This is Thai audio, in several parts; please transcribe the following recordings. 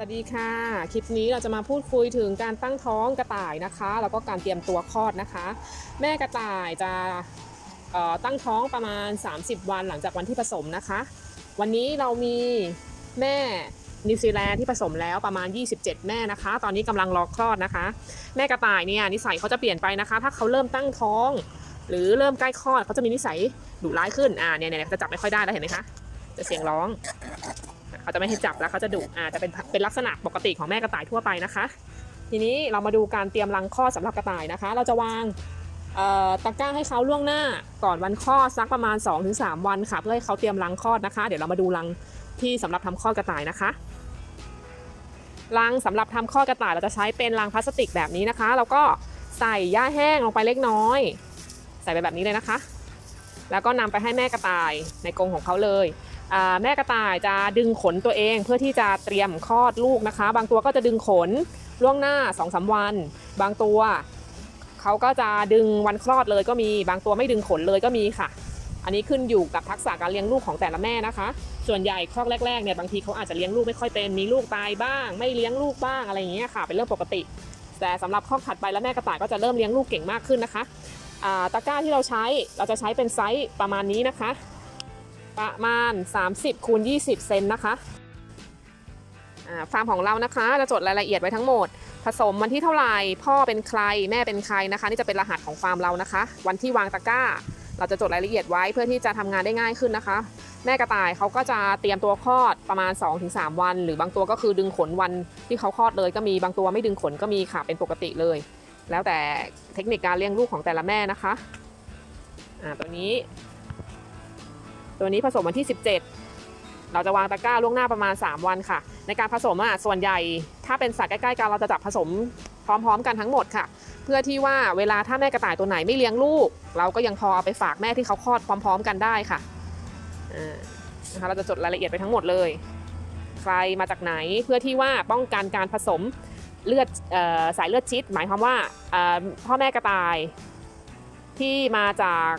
สวัสดีค่ะ คลิปนี้เราจะมาพูดคุยถึงการตั้งท้องกระต่ายนะคะ แล้วก็การเตรียมตัวคลอดนะคะ แม่กระต่ายจะตั้งท้องประมาณ 30 วันหลังจากวันที่ผสมนะคะ วันนี้เรามีแม่นิวซีแลนด์ที่ผสมแล้วประมาณ 27 แม่นะคะ ตอนนี้กำลังรอคลอดนะคะ แม่กระต่ายเนี่ยนิสัยเขาจะเปลี่ยนไปนะคะ ถ้าเขาเริ่มตั้งท้อง หรือเริ่มใกล้คลอดเขาจะมีนิสัยดุร้ายขึ้นอ่าเนี่ยเนี่ยจะจับไม่ค่อยได้แล้วเห็นไหมคะจะเสียงร้อง เขาจะไม่ให้จับแล้วเขาจะดุอ่าจะเป็นเป็นลักษณะปกติของแม่กระต่ายทั่วไปนะคะ ทีนี้เรามาดูการเตรียมรังคลอดสำหรับกระต่ายนะคะ เราจะวางตะกร้าให้เขาล่วงหน้าก่อนวันคลอดสักประมาณ 2-3 วันค่ะเพื่อให้เขาเตรียมรังคลอดนะคะ เดี๋ยวเรามาดูรังที่สำหรับทำคลอดกระต่ายนะคะรังสำหรับทำคลอดกระต่ายเราจะใช้เป็นรังพลาสติกแบบนี้นะคะ แล้วก็ใส่หญ้าแห้งลงไปเล็กน้อย ใส่ไปแบบนี้เลยนะคะ แล้วก็นำไปให้แม่กระต่ายในกรงของเขาเลย แม่กระต่ายจะดึงขนตัวเองเพื่อที่จะเตรียมคลอดลูกนะคะ บางตัวก็จะดึงขนล่วงหน้า2อสวัน บางตัวเขาก็จะดึงวันคลอดเลยก็มีบางตัวไม่ดึงขนเลยก็มีค่ะ อันนี้ขึ้นอยู่กับทักษะการเลี้ยงลูกของแต่ละแม่นะคะ ส่วนใหญ่คลอดแรกๆเนี่ยบางทีเขาอาจจะเลี้ยงลูกไม่ค่อยเป็นมีลูกตายบ้าง ไม่เลี้ยงลูกบ้างอะไรอย่างเงี้ยค่ะ เป็นเรื่องปกติ แต่สำหรับคลอดถัดไปแล้วแม่กระต่ายก็จะเริ่มเลี้ยงลูกเก่งมากขึ้นนะคะตะกร้าที่เราใช้เราจะใช้เป็นไซส์ประมาณนี้นะคะ ประมาณ 30คูณ20 เซนนะคะฟาร์มของเรานะคะจะจดรายละเอียดไว้ทั้งหมด ผสมวันที่เท่าไหร่พ่อเป็นใครแม่เป็นใครนะคะ นี่จะเป็นรหัสของฟาร์มเรานะคะ วันที่วางตะกร้า เราจะจดรายละเอียดไว้เพื่อที่จะทำงานได้ง่ายขึ้นนะคะ แม่กระต่ายเขาก็จะเตรียมตัวคลอดประมาณ 2-3 วัน หรือบางตัวก็คือดึงขนวันที่เขาคลอดเลยก็มีบางตัวไม่ดึงขนก็มีค่ะเป็นปกติเลย แล้วแต่เทคนิคการเลี้ยงลูกของแต่ละแม่นะคะอ่าตัวนี้ ตัวนี้ผสมวันที่ 17 เราจะวางตะกร้าล่วงหน้าประมาณ 3 วันค่ะ ในการผสมอะส่วนใหญ่ ถ้าเป็นสัตว์ใกล้ๆกันเราจะจับผสมพร้อมๆ กันทั้งหมดค่ะ เพื่อที่ว่าเวลาถ้าแม่กระต่ายตัวไหนไม่เลี้ยงลูก เราก็ยังพอเอาไปฝากแม่ที่เขาคลอดพร้อม ๆ กันได้ค่ะนะคะเราจะจดรายละเอียดไปทั้งหมดเลย ใครมาจากไหนเพื่อที่ว่าป้องกันการผสมเลือดออสายเลือดชิด หมายความว่าพ่อแม่กระต่ายที่มาจาก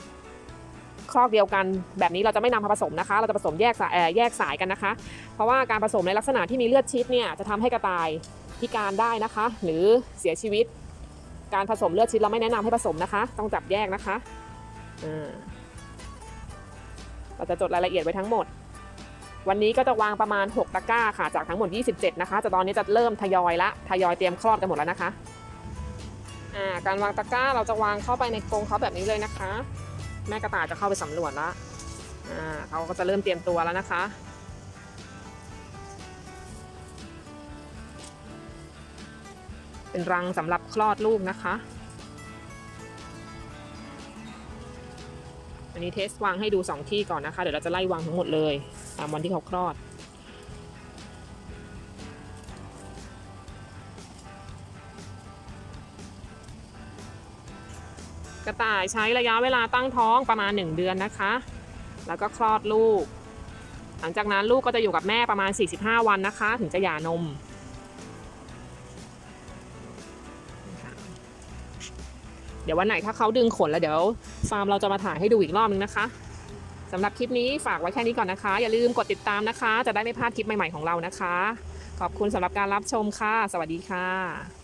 คอกเดียวกัน แบบนี้เราจะไม่นำมาผสมนะคะ เราจะผสมแยกสายแยกสายกันนะคะ เพราะว่าการผสมในลักษณะที่มีเลือดชิดเนี่ยจะทำให้กระต่ายพิการได้นะคะ หรือเสียชีวิต การผสมเลือดชิดเราไม่แนะนำให้ผสมนะคะ ต้องจับแยกนะคะเราจะจดรายละเอียดไว้ทั้งหมด วันนี้ก็จะวางประมาณ 6 ตะกร้าค่ะ จากทั้งหมด 27 นะคะแต่ตอนนี้จะเริ่มทยอยละทยอยเตรียมคลอดกันหมดแล้วนะคะการวางตะกร้าเราจะวางเข้าไปในกรงเขาแบบนี้เลยนะคะ แม่กระต่ายจะเข้าไปสำรวจแล้วอ่าเขาก็จะเริ่มเตรียมตัวแล้วนะคะ เป็นรังสำหรับคลอดลูกนะคะ อันนี้เทสวางให้ดู 2 ที่ก่อนนะคะ เดี๋ยวเราจะไล่วางทั้งหมดเลย ตามวันที่เขาคลอด กระต่ายใช้ระยะเวลาตั้งท้องประมาณ 1 เดือนนะคะ แล้วก็คลอดลูก หลังจากนั้นลูกก็จะอยู่กับแม่ประมาณ 45 วันนะคะ ถึงจะหย่านมเดี๋ยววันไหนถ้าเขาดึงขนแล้วเดี๋ยวฟาร์มเราจะมาถ่ายให้ดูอีกรอบนึงนะคะสำหรับคลิปนี้ฝากไว้แค่นี้ก่อนนะคะ อย่าลืมกดติดตามนะคะ จะได้ไม่พลาดคลิปใหม่ๆของเรานะคะ ขอบคุณสำหรับการรับชมค่ะ สวัสดีค่ะ